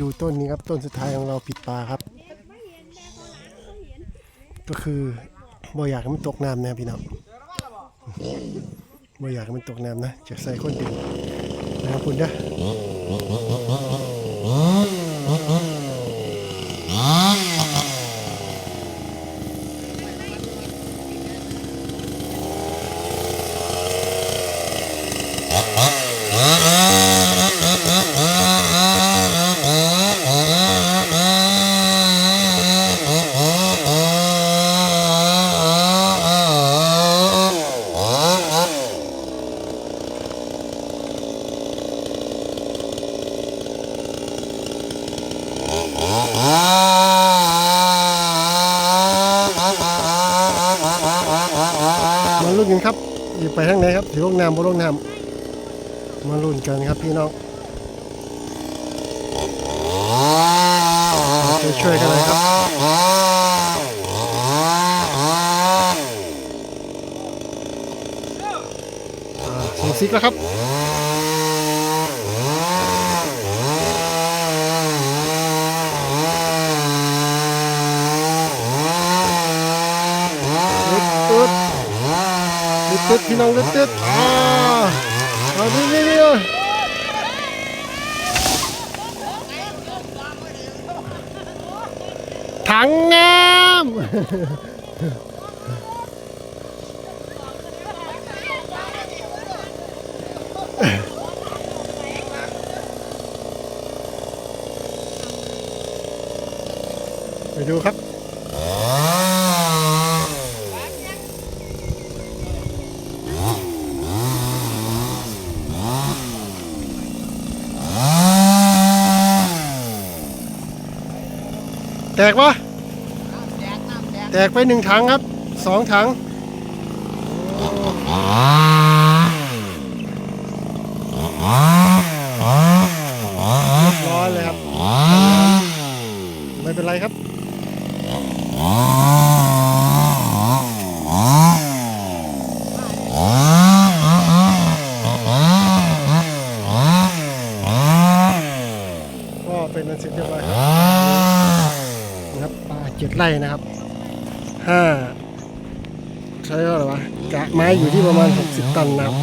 ดูต้นนี้ครับต้นสุดท้ายของเราปิดปลาครับ ก็คือบ่อยากให้มันตกน้ำนะพี่น้องบ่อยากให้มันตกน้ำนะจะใส่คนดึงนะครับคุณเด้อ มาลุ้นกันครับอยู่ไปทางไหนครับถือลงน้ำบ่ลงน้ำมาลุ้นกันครับพี่น้องช่วยช่วยกันเลยครับส่งซิกแล้วครับ ลึก ตึ๊ดลึกตึ๊ดพี่น้องลึกตึ๊ดอ่าเอาดิดิดิถังน้ำไปดูครับ แตกปะแตกไปหนึ่งถังครับสองถังเรียบร้อยเลยครับ ไม่เป็นไรครับก็เป็นอันเสร็จเรียบร้อยครับนะครับป เจ็ดไร่นะครับห้าใช้เท่าไหร่วะกะไม้อยู่ที่ประมาณ 60 ตันนะครับ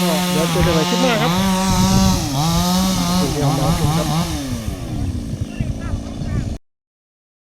ก็เดี๋ยวเจอกันใหม่คลิปหน้าครับคุณเดียวมาครับ